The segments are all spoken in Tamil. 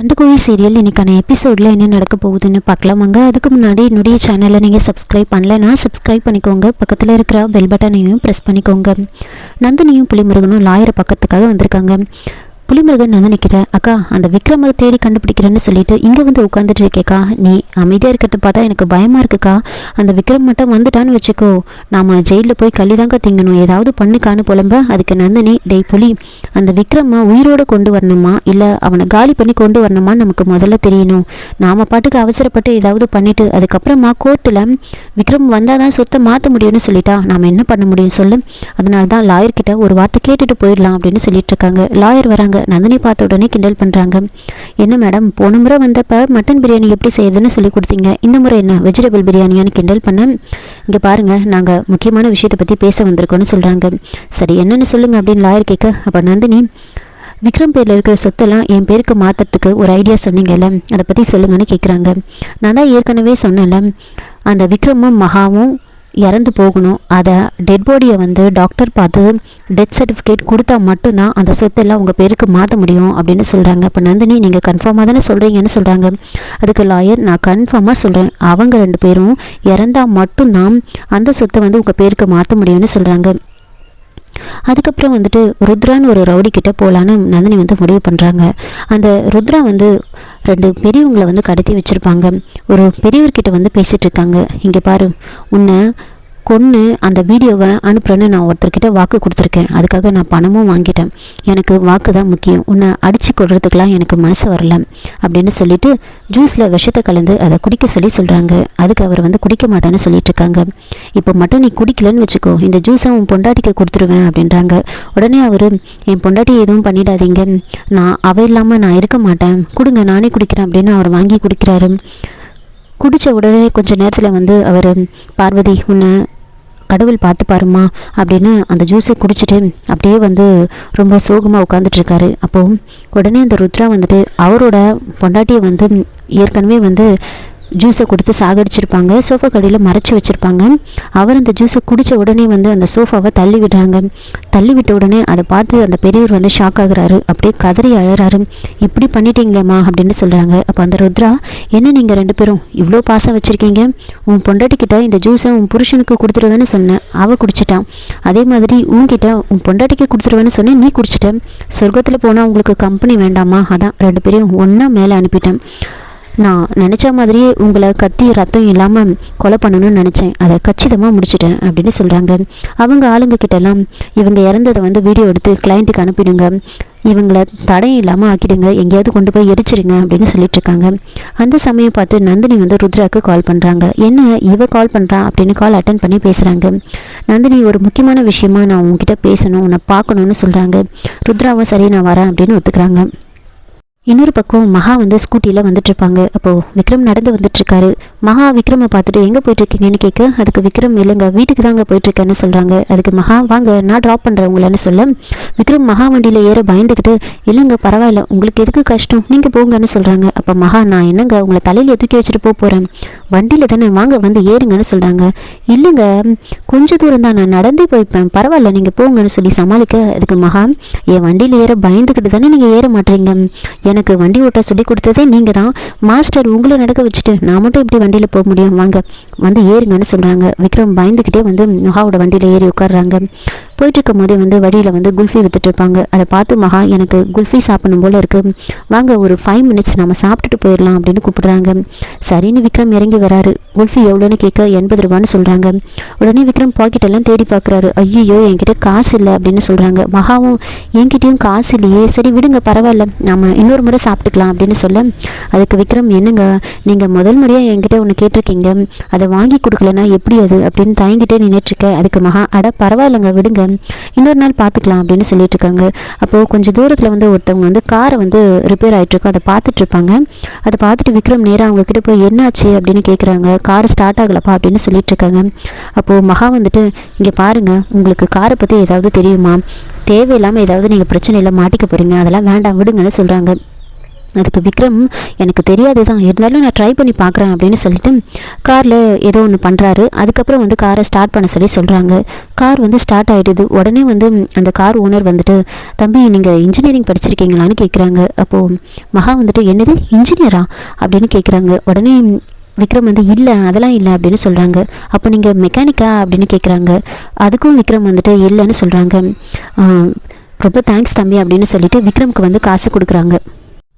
சண்டைக்குழி சீரியல் இன்னைக்கான எபிசோடில் என்ன நடக்க போகுதுன்னு பார்க்கலாமாங்க அதுக்கு முன்னாடி என்னுடைய சேனலை நீங்கள் சப்ஸ்கிரைப் பண்ணலைன்னா சப்ஸ்கிரைப் பண்ணிக்கோங்க. பக்கத்தில் இருக்கிற பெல் பட்டனையும் ப்ரெஸ் பண்ணிக்கோங்க. நந்தினியும் புலிமுருகனும் லாயரை பக்கத்துக்காக வந்திருக்காங்க. புலிமுருகன் நந்தினி கிட்ட அக்கா அந்த விக்ரமை தேடி கண்டுபிடிக்கிறேன்னு சொல்லிட்டு இங்கே வந்து உட்காந்துட்டு இருக்கேக்கா. நீ அமைதியாக இருக்கிறத பார்த்தா எனக்கு பயமாக இருக்குக்கா. அந்த விக்ரம் மட்டும் வந்துட்டான்னு வச்சுக்கோ. நாம ஜெயிலில் போய் கள்ளி தாங்க திங்கணும். ஏதாவது பண்ணுக்கான்னு புலம்ப. அதுக்கு நந்தினி டெய் புலி அந்த விக்ரமை உயிரோடு கொண்டு வரணுமா? இல்லை அவனை காலி பண்ணி கொண்டு வரணுமா? நமக்கு முதல்ல தெரியணும். நாம பாட்டுக்கு அவசரப்பட்டு ஏதாவது பண்ணிவிட்டு அதுக்கப்புறமா கோர்ட்டில் விக்ரம் வந்தால் தான் சொத்தை மாற்ற முடியும்னு சொல்லிட்டா. நாம் என்ன பண்ண முடியும் சொல்லு. அதனால தான் லாயர்கிட்ட ஒரு வார்த்தை கேட்டுட்டு போயிடலாம் அப்படின்னு சொல்லிட்டு இருக்காங்க. லாயர் வராங்க. நந்தினி பார்த்த உடனே கிண்டல் பண்ணுறாங்க என்ன மேடம் போன முறை வந்தப்போ மட்டன் பிரியாணி எப்படி செய்யுதுன்னு சொல்லி கொடுத்தீங்க. இந்த முறை என்ன வெஜிடபிள் பிரியாணியான்னு கிண்டல் பண்ண? இங்கே பாருங்கள் நாங்கள் முக்கியமான விஷயத்தை பற்றி பேச வந்திருக்கோன்னு சொல்கிறாங்க சரி என்னென்னு சொல்லுங்கள் அப்படின்னு லாயர் கேட்க அப்போ நந்தினி விக்ரம் பேரில் இருக்கிற சொத்தெல்லாம் என் பேருக்கு மாற்றுறதுக்கு ஒரு ஐடியா சொன்னீங்கல்ல அதை பற்றி சொல்லுங்கன்னு கேட்குறாங்க நான் தான் ஏற்கனவே சொன்னேன்ல அந்த விக்ரமும் மகாவும் இறந்து போகணும். அதை டெட் பாடியை வந்து டாக்டர் பார்த்து டெத் சர்டிஃபிகேட் கொடுத்தா மட்டும்தான் அந்த சொத்தெல்லாம் உங்கள் பேருக்கு மாற்ற முடியும் அப்படின்னு சொல்கிறாங்க இப்போ நந்தினி நீங்கள் கன்ஃபார்மாக தானே சொல்கிறீங்கன்னு சொல்கிறாங்க அதுக்கு லாயர் நான் கன்ஃபார்மாக சொல்கிறேன் அவங்க ரெண்டு பேரும் இறந்தால் மட்டும்தான் அந்த சொத்தை வந்து உங்கள் பேருக்கு மாற்ற முடியும்னு சொல்கிறாங்க அதுக்கப்புறம் வந்துட்டு ருத்ரான்னு ஒரு ரவுடி கிட்ட போகலான்னு நந்தினி வந்து முடிவு பண்ணுறாங்க அந்த ருத்ரா வந்து ரெண்டு பெரியவங்களை வந்து கடத்தி வச்சுருப்பாங்க. ஒரு பெரியவர்கிட்ட வந்து பேசிகிட்டு இருக்காங்க. இங்கே பாரு உன்னை கொன்று அந்த வீடியோவை அனுப்புகிறேன்னு நான் ஒருத்தர்கிட்ட வாக்கு கொடுத்துருக்கேன். அதுக்காக நான் பணமும் வாங்கிட்டேன். எனக்கு வாக்கு தான் முக்கியம். உன்னை அடித்து கொடுறதுக்கெலாம் எனக்கு மனசு வரல அப்படின்னு சொல்லிட்டு ஜூஸில் விஷத்தை கலந்து அதை குடிக்க சொல்லி சொல்கிறாங்க அதுக்கு அவர் வந்து குடிக்க மாட்டேன்னு சொல்லிட்டு இருக்காங்க இப்போ மட்டும் நீ குடிக்கலன்னு வச்சுக்கோ. இந்த ஜூஸை உன் பொண்டாட்டிக்கு கொடுத்துருவேன் அப்படின்றாங்க. உடனே அவர் என் பொண்டாட்டி எதுவும் பண்ணிடாதீங்க. நான் அவ இல்லாமல் நான் இருக்க மாட்டேன். கொடுங்க நானே குடிக்கிறேன் அப்படின்னு அவர் வாங்கி குடிக்கிறாரு. குடித்த உடனே கொஞ்ச நேரத்தில் வந்து அவர் பார்வதி உன்னை கடவுள் பார்த்து பாருமா அப்படின்னு அந்த ஜூஸை குடிச்சிட்டு அப்படியே வந்து ரொம்ப சோகமாக உட்காந்துட்ருக்காரு அப்போது உடனே அந்த ருத்ரா வந்துட்டு அவரோட பொண்டாட்டியை வந்து ஏற்கனவே வந்து ஜூஸை கொடுத்து சாகடிச்சிருப்பாங்க. சோஃபா கடையில் மறைச்சி வச்சுருப்பாங்க. அவர் அந்த ஜூஸை குடித்த உடனே வந்து அந்த சோஃபாவை தள்ளி விடுறாங்க. தள்ளி விட்ட உடனே அதை பார்த்து அந்த பெரியவர் வந்து ஷாக் ஆகுறாரு. அப்படியே கதறி அழறாரு. இப்படி பண்ணிட்டீங்களேம்மா அப்படின்னு சொல்கிறாங்க அப்போ அந்த ருத்ரா என்ன நீங்கள் ரெண்டு பேரும் இவ்வளோ பாசம் வச்சுருக்கீங்க? உன் பொண்டாட்டிக்கிட்ட இந்த ஜூஸை உன் புருஷனுக்கு கொடுத்துருவேன்னு சொன்னேன் அவள் குடிச்சிட்டான் அதே மாதிரி உன்கிட்ட உன் பொண்டாட்டிக்கு கொடுத்துருவேன்னு சொன்னேன் நீ குடிச்சிட்ட. சொர்க்கத்தில் போனால் உங்களுக்கு கம்பெனி வேண்டாமா? அதான் ரெண்டு பேரையும் ஒன்றா மேலே அனுப்பிட்டேன். நான் நினச்ச மாதிரியே உங்களை கத்தி ரத்தம் இல்லாமல் கொலை பண்ணணும்னு நினச்சேன். அதை கச்சிதமாக முடிச்சிட்டேன் அப்படின்னு சொல்கிறாங்க அவங்க ஆளுங்க கிட்டலாம் இவங்க இறந்ததை வந்து வீடியோ எடுத்து கிளைண்ட்டுக்கு அனுப்பிடுங்க. இவங்களை தடையும் இல்லாமல் ஆக்கிடுங்க. எங்கேயாவது கொண்டு போய் எரிச்சிருங்க அப்படின்னு சொல்லிட்டு இருக்காங்க. அந்த சமயம் பார்த்து நந்தினி வந்து ருத்ராக்கு கால் பண்ணுறாங்க என்ன இவ கால் பண்ணுறா அப்படின்னு கால் அட்டன் பண்ணி பேசுகிறாங்க நந்தினி ஒரு முக்கியமான விஷயமா நான் உங்ககிட்ட பேசணும் உன்னை பார்க்கணுன்னு சொல்கிறாங்க ருத்ராவும் சரி நான் வரேன் அப்படின்னு ஒத்துக்கிறாங்க. இன்னொரு பக்கம் மகா வந்து ஸ்கூட்டியில் வந்துட்டு இருப்பாங்க. அப்போது விக்ரம் நடந்து வந்துட்டு இருக்காரு. மகா விக்ரமை பார்த்துட்டு எங்கே போயிட்டு இருக்கீங்கன்னு கேட்க அதுக்கு விக்ரம் இல்லைங்க வீட்டுக்கு தாங்க போயிட்டு இருக்கேன்னு சொல்கிறாங்க அதுக்கு மகா வாங்க நான் ட்ராப் பண்ணுறேன் உங்களன்னு சொல்ல. விக்ரம் மகா வண்டியில் ஏற பயந்துக்கிட்டு இல்லைங்க பரவாயில்ல உங்களுக்கு எதுக்கு கஷ்டம் நீங்கள் போங்கன்னு சொல்கிறாங்க அப்போ மகா நான் என்னங்க உங்களை தலையில் தூக்கி வச்சுட்டு போக போகிறேன் வண்டியில் தானே வாங்க வந்து ஏறுங்கன்னு சொல்கிறாங்க இல்லைங்க கொஞ்சம் தூரம் தான் நான் நடந்தே போய்ப்பேன் பரவாயில்ல நீங்கள் போங்கன்னு சொல்லி சமாளிக்க. அதுக்கு மகா என் வண்டியில் ஏற பயந்துக்கிட்டு தானே நீங்கள் ஏற மாட்டீங்க. எனக்கு வண்டி ஓட்ட சொல்லி கொடுத்ததே நீங்கள் தான் மாஸ்டர் உங்களை நடக்க வச்சுட்டு நான் மட்டும் இப்படி வண்டியில் போக முடியும். வாங்க. வந்து ஏறுங்கன்னு சொல்கிறாங்க விக்ரம் பயந்துக்கிட்டே வந்து நுகாவோட வண்டியில் ஏறி உட்காடுறாங்க போயிட்டு இருக்கும் போதே வந்து வழியில் வந்து குல்ஃபி வித்துட்டு இருப்பாங்க அதை பார்த்து மகா எனக்கு குல்ஃபி சாப்பிடணும் போல இருக்கு. வாங்க ஒரு ஃபைவ் மினிட்ஸ் நம்ம சாப்பிட்டுட்டு போயிடலாம் அப்படின்னு கூப்பிடுறாங்க. சரின்னு விக்ரம் இறங்கி வராரு. குல்ஃபி எவ்வளோன்னு கேட்க எண்பது ரூபான்னு சொல்கிறாங்க உடனே விக்ரம் பாக்கெட்டெல்லாம் தேடி பார்க்குறாரு. ஐயோ என்கிட்ட காசு இல்லை அப்படின்னு சொல்கிறாங்க மகாவும் என்கிட்டயும் காசு இல்லையே. சரி விடுங்க பரவாயில்ல. நம்ம இன்னொரு முறை சாப்பிட்டுக்கலாம் அப்படின்னு சொல்ல அதுக்கு விக்ரம் என்னங்க நீங்கள் முதல் முறையாக என்கிட்ட ஒன்று கேட்டிருக்கீங்க. அதை வாங்கி கொடுக்கலன்னா எப்படி அது? அப்படின்னு தயங்கிட்டே நின்றுட்டுருக்கேன் அதுக்கு மகா அட பரவாயில்லைங்க விடுங்க. இன்னொரு நாள் பார்த்துக்கலாம் அப்படின்னு சொல்லிட்டு இருக்காங்க அப்போது கொஞ்சம் தூரத்தில் வந்து ஒருத்தவங்க வந்து காரை வந்து ரிப்பேர் ஆகிட்டுருக்கோம் அதை பார்த்துட்டு இருப்பாங்க அதை பார்த்துட்டு விக்ரம் நேராக அவங்க கிட்ட போய் என்னாச்சு? அப்படின்னு கேட்குறாங்க கார் ஸ்டார்ட் ஆகலப்பா அப்படின்னு சொல்லிட்டு இருக்காங்க அப்போது மகா வந்துட்டு இங்கே பாருங்கள் உங்களுக்கு காரை பற்றி ஏதாவது தெரியுமா? தேவையில்லாமல் ஏதாவது நீங்கள் பிரச்சனையில் மாட்டிக்க போகிறீங்க அதெல்லாம் வேண்டாம் விடுங்கன்னு சொல்கிறாங்க அதுக்கு விக்ரம் எனக்கு தெரியாது தான் இருந்தாலும் நான் ட்ரை பண்ணி பார்க்குறேன் அப்படின்னு சொல்லிட்டு காரில் ஏதோ ஒன்று பண்ணுறாரு அதுக்கப்புறம் வந்து காரை ஸ்டார்ட் பண்ண சொல்லி சொல்கிறாங்க கார் வந்து ஸ்டார்ட் ஆகிடுது உடனே வந்து அந்த கார் ஓனர் வந்துட்டு தம்பி நீங்கள் இன்ஜினியரிங் படிச்சிருக்கீங்களான்னு கேட்குறாங்க அப்போது மகா வந்துட்டு என்னது? இன்ஜினியரா அப்படின்னு கேட்குறாங்க உடனே விக்ரம் வந்து இல்லை அதெல்லாம் இல்லை அப்படின்னு சொல்கிறாங்க அப்போ நீங்கள் மெக்கானிக்கா அப்படின்னு கேட்குறாங்க அதுக்கும் விக்ரம் வந்துட்டு இல்லைன்னு சொல்கிறாங்க ரொம்ப தேங்க்ஸ் தம்பி அப்படின்னு சொல்லிட்டு விக்ரம்க்கு வந்து காசு கொடுக்குறாங்க.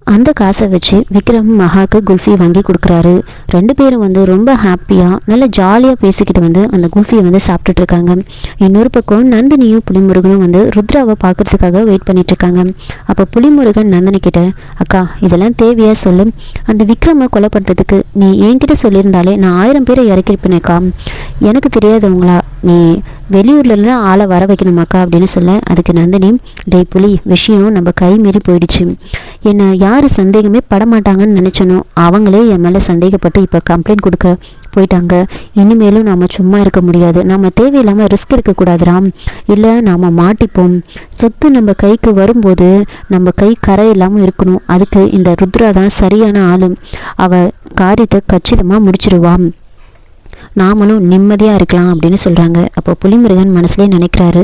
அந்த காசை வச்சு விக்ரம் மகாக்கு குல்ஃபி வாங்கி கொடுக்குறாரு. ரெண்டு பேரும் வந்து ரொம்ப ஹாப்பியாக நல்ல ஜாலியாக பேசிக்கிட்டு வந்து அந்த குல்ஃபியை வந்து சாப்பிட்டுட்டு இருக்காங்க. இன்னொரு பக்கம் நந்தினியும் புலிமுருகனும் வந்து ருத்ராவை பார்க்கறதுக்காக வெயிட் பண்ணிட்டு இருக்காங்க. அப்போ புலிமுருகன் நந்தினி கிட்ட அக்கா இதெல்லாம் தேவையாக சொல்லு. அந்த விக்ரமை கொலை பண்ணுறதுக்கு நீ என்கிட்ட சொல்லியிருந்தாலே நான் ஆயிரம் பேரை இறக்கிருப்பேனேக்கா எனக்கு தெரியாதவங்களா நீ வெளியூர்லேருந்து தான் ஆளை வர வைக்கணுமாக்கா அப்படின்னு சொல்ல. அதுக்கு நந்தினி டேய் புலி விஷயம் நம்ம கை மீறி போயிடுச்சு. என்னை யார் சந்தேகமே படமாட்டாங்கன்னு நினச்சனோ அவங்களே என் மேலே சந்தேகப்பட்டு இப்போ கம்ப்ளைண்ட் கொடுக்க போயிட்டாங்க. இனிமேலும் நாம் சும்மா இருக்க முடியாது. நாம் தேவையில்லாமல் ரிஸ்க் எடுக்கக்கூடாதுராம் இல்லை நாம் மாட்டிப்போம். சொத்து நம்ம கைக்கு வரும்போது நம்ம கை கரை இல்லாமல் இருக்கணும். அதுக்கு இந்த ருத்ரா தான் சரியான ஆளு. அவ காரியத்தை கச்சிதமாக முடிச்சிருவான் நாமளும் நிம்மதியாக இருக்கலாம் அப்படின்னு சொல்கிறாங்க அப்போ புலிமுருகன் மனசுலேயே நினைக்கிறாரு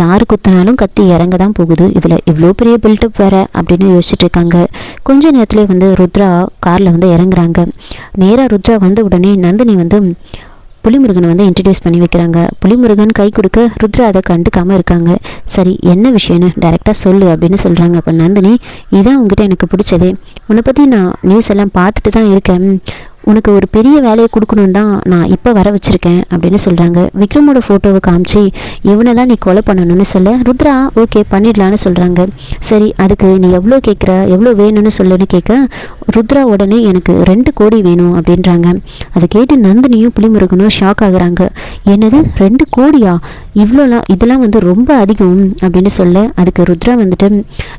யார் குத்தினாலும் கத்தி இறங்க தான் போகுது. இதில் இவ்வளோ பெரிய பில்டப் வேற அப்படின்னு யோசிச்சுட்டு இருக்காங்க. கொஞ்ச நேரத்துலேயே வந்து ருத்ரா காரில் வந்து இறங்குறாங்க. நேராக ருத்ரா வந்த உடனே நந்தினி வந்து புலிமுருகனை வந்து இன்ட்ரடியூஸ் பண்ணி வைக்கிறாங்க. புலிமுருகன் கை கொடுக்க ருத்ரா அதை கண்டுக்காமல் இருக்காங்க. சரி என்ன விஷயம்னு டைரெக்டாக சொல்லு அப்படின்னு சொல்கிறாங்க அப்போ நந்தினி இதான் உங்ககிட்ட எனக்கு பிடிச்சதே. உன்னை பற்றி நான் நியூஸ் எல்லாம் பார்த்துட்டு தான் இருக்கேன். உனக்கு ஒரு பெரிய வேலையை கொடுக்கணும் தான் நான் இப்போ வர வச்சுருக்கேன் அப்படின்னு சொல்கிறாங்க விக்ரமோட ஃபோட்டோவை காமிச்சு இவனை தான் நீ கொலை பண்ணணும்னு சொல்ல? ருத்ரா ஓகே பண்ணிடலான்னு சொல்கிறாங்க சரி அதுக்கு நீ எவ்வளோ கேட்குற எவ்வளோ வேணும்னு சொல்லுன்னு கேட்க ருத்ரா உடனே எனக்கு ரெண்டு கோடி வேணும் அப்படின்றாங்க. அதை கேட்டு நந்தினியும் புளிமுருகனும் ஷாக் ஆகுறாங்க. என்னது? ரெண்டு கோடியா? இவ்வளோலாம் இதெல்லாம் வந்து ரொம்ப அதிகம் அப்படின்னு சொல்ல அதுக்கு ருத்ரா வந்துட்டு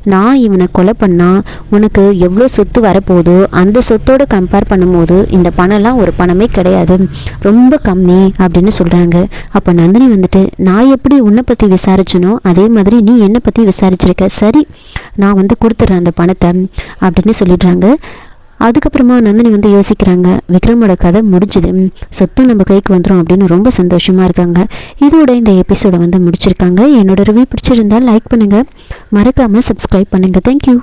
நான் இவனை கொலை பண்ணால் உனக்கு எவ்வளோ சொத்து வரப்போதோ அந்த சொத்தோடு கம்பேர் பண்ணும்போது இந்த பணம்லாம் ஒரு பணமே கிடையாது. ரொம்ப கம்மி அப்படின்னு சொல்கிறாங்க அப்போ நந்தினி வந்துட்டு நான் எப்படி உன்னை பற்றி விசாரிச்சனோ அதே மாதிரி நீ என்னை பற்றி விசாரிச்சிருக்க. சரி நான் வந்து கொடுத்துட்றேன் அந்த பணத்தை அப்படின்னு சொல்லிடுறாங்க. அதுக்கப்புறமா நந்தினி வந்து யோசிக்கிறாங்க. விக்ரமோட கதை முடிஞ்சுது. சொத்தும் நம்ம கைக்கு வந்துடும் அப்படின்னு ரொம்ப சந்தோஷமாக இருக்காங்க. இதோட இந்த எபிசோடை வந்து முடிச்சிருக்காங்க. என்னோட ரிவ்யூ பிடிச்சிருந்தால் லைக் பண்ணுங்கள் மறக்காமல் சப்ஸ்கிரைப் பண்ணுங்கள் தேங்க்யூ